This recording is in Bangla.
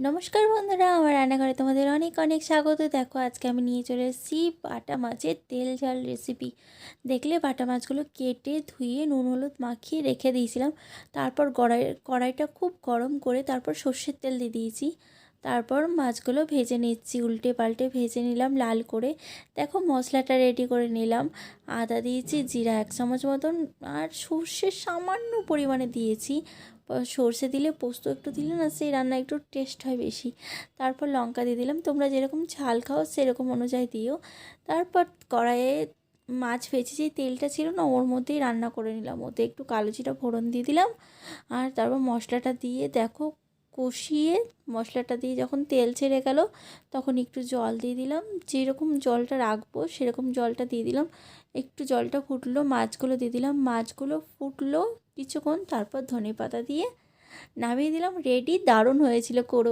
নমস্কার বন্ধুরা, আমার রান্নাঘরে তোমাদের অনেক অনেক স্বাগত। দেখো, আজকে আমি নিয়ে চলে এসেছি বাটা মাছের তেল ঝাল রেসিপি দেখলে বাটা মাছগুলো কেটে ধুয়ে নুন, হলুদ মাখিয়ে রেখে দিয়েছিলাম। তারপর কড়াই কড়াইটা খুব গরম করে তারপর সর্ষের তেল দিয়ে দিয়েছি। তারপর মাছগুলো ভেজে নিচ্ছি উল্টে পাল্টে ভেজে নিলাম লাল করে। দেখো মশলাটা রেডি করে নিলাম। আদা দিয়েছি, জিরা এক চামচ মতন, আর সর্ষে সামান্য পরিমাণে দিয়েছি। সর্ষে দিলে পোস্ত একটু দিলে না সেই রান্না একটু টেস্ট হয় বেশি। তারপর লঙ্কা দিয়ে দিলাম। তোমরা যেরকম ঝাল খাও সেরকম অনুযায়ী দিও। তারপর কড়াইয়ে মাছ ভেজে যে তেলটা ছিল না ওর মধ্যেই রান্না করে নিলাম। ওতে একটু কালো জিরা ফোড়ন দিয়ে দিলাম। আর তারপর মশলাটা দিয়ে দেখো কষিয়ে মশলাটা দিয়ে যখন তেল ছেড়ে গেল, তখন একটু জল দিয়ে দিলাম। যেরকম জলটা রাখব, সেরকম জলটা দিয়ে দিলাম। একটু জলটা ফুটলো, মাছগুলো দিয়ে দিলাম। মাছগুলো ফুটলো কিছুক্ষণ, তারপর ধনে পাতা দিয়ে নামিয়ে দিলাম। রেডি দারুণ হয়েছিল করো